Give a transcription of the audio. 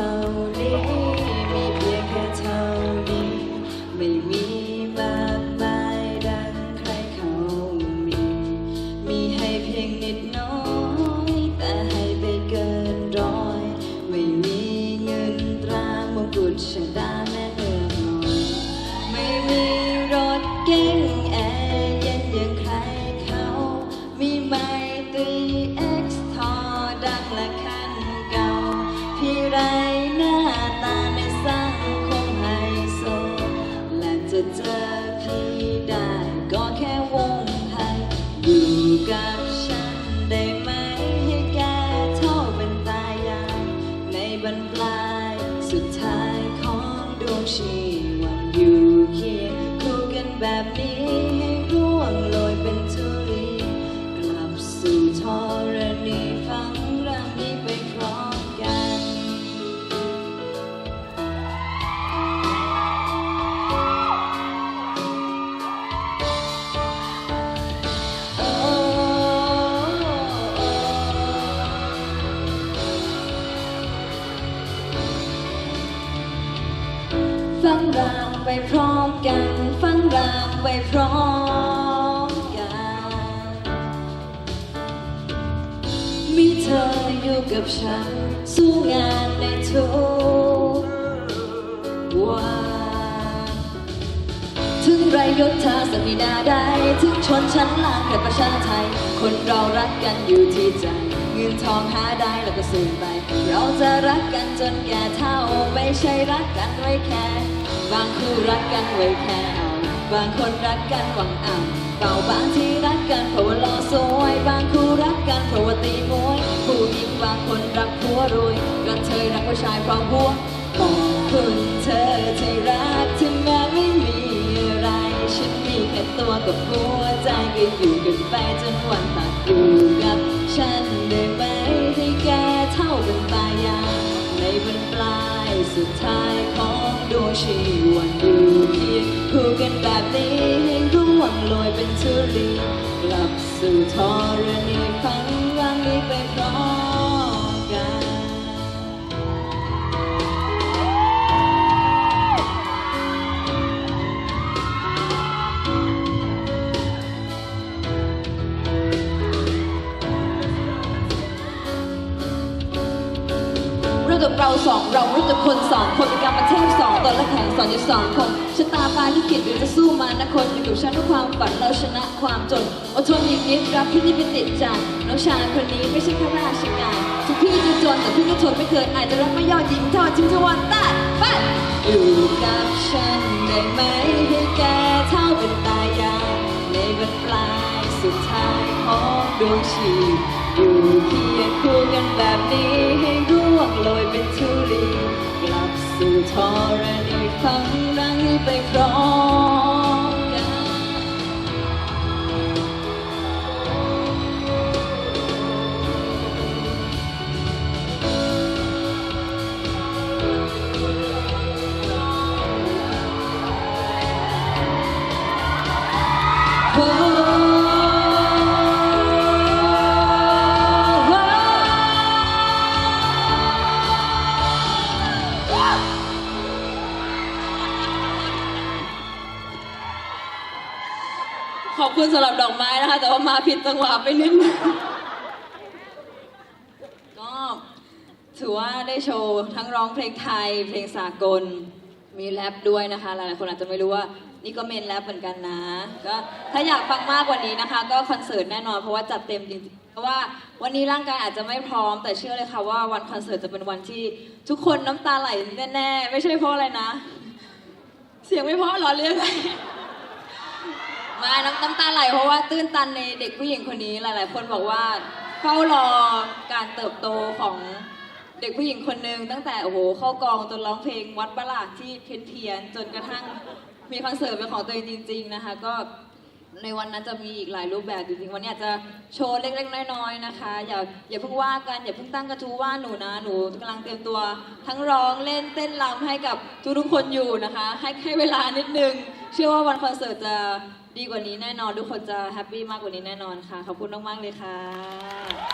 ท่านี้ มีเพียงแค่เท่านี้ ไม่มีมากมายดังใครเขามี มีให้เพียงนิดน้อย แต่ให้ไปเกินร้อย ไม่มีเงินตรามงกุฎชะดา กับฉันได้ไหมให้แกเท่าเป็นตายายในบรรปลายสุดท้ายของดวงชีวันอยู่เคียง ไปพร้อมกันฟังรางไปพร้อมกัน มีเธออยู่กับฉัน สู้งานในทุกวันถึงไรยศทาสมินาได้ ถึงชนชั้นล่างแค่ประชาไทย คนเรารักกันอยู่ที่ใจ เงินทองหาได้แล้วก็สูญไป เราจะรักกันจนแก่เท่า ไม่ใช่รักกันไว้แค่ บางคู่รักกันไว้แค่เอาบางคนรักกันหวังเอาเปล่าบางที่รักกันเพราะว่าหล่อสวยบางคู่รักกันเพราะว่าตีมวยผู้หญิงบางคนรักผัวรวยก็เธอรักผู้ชายเพราะหัวขอบคุณเธอที่รักถึงแม้ไม่มีอะไรฉันมีแค่ตัวกับหัวใจก็อยู่กันไปจนวันตายอยู่กับฉันได้ไหมให้แกเท่าเป็นตายาในบรรปลายสุดท้าย ชีวันอยู่เคียงคู่กันแบบนี้ให้ร่วงลอยเป็นทุลีกลับสู่ทรณีฟังร่างนี้ไปพร้อม กับเราสองเรารู้กับคนสองคนเป็นกรรมเทพสองตนและแข่งสอนอยู่สองคนชะตาฟ้าลิขิตหรือจะสู้มานะคนอยู่กับฉันด้วยความฝันเราชนะความจนอดทนอีกนิดรับพี่ที่ไม่ติดใจน้องชายคนนี้ไม่ใช่ข้าราชการถึงพี่จะจนแต่พี่ก็ทนไม่เคยอาจจะรักไม่ยอดหญิงทอดทิ้งทวันใต้ไปอยู่กับฉันได้ไหมให้แกเท่าเป็นตายายในบรรปลายสุดท้ายของดวงชีพอยู่เคียงคู่กันแบบนี้ ณี ขอบคุณสำหรับดอกไม้นะคะ แต่ว่ามาผิดจังหวะไปนิดนึงก็ถือว่าได้โชว์ทั้งร้องเพลงไทย เพลงสากล มีแรปด้วยนะคะ หลายๆคนอาจจะไม่รู้ว่านี่ก็เมนแรปเหมือนกันนะ ก็ถ้าอยากฟังมากกว่านี้นะคะ ก็คอนเสิร์ตแน่นอนเพราะว่าจัดเต็มจริงๆเพราะว่าวันนี้ร่างกายอาจจะไม่พร้อม แต่เชื่อเลยค่ะว่าวันคอนเสิร์ตจะเป็นวันที่ทุกคนน้ำตาไหลแน่ๆ ไม่ใช่เพราะอะไรนะ เสียงไม่เพราะเหรอเรียกไมาน้ำน้ำตาไหลเพราะว่าตื้นตันในเด็กผู้หญิงคนนี้หลาย ๆ คนบอกว่าเฝ้ารอการเติบโตของเด็กผู้หญิงคนหนึ่งตั้งแต่โอ้โหเข้ากองจนร้องเพลงวัดประหลาดที่เพี้ยนเพียนจนกระทั่งมีคอนเสิร์ตเป็นของตัวเองจริง ๆ นะคะ ก็ในวันนั้นจะมีอีกหลายรูปแบบจริงๆวันนี้อาจจะโชว์เล็กๆน้อยๆนะคะ อย่าอย่าเพิ่งว่ากันอย่าเพิ่งตั้งกระทู้ว่าหนูนะหนูกำลังเตรียมตัว ทั้งร้องเล่นเต้นรำให้กับทุกๆคนอยู่นะคะ ให้ให้เวลานิดนึง เชื่อว่าวันคอนเสิร์ตจะ ดีกว่านี้แน่นอน ทุกคนจะแฮปปี้มากกว่านี้แน่นอนค่ะ ขอบคุณมาก ๆ เลยค่ะ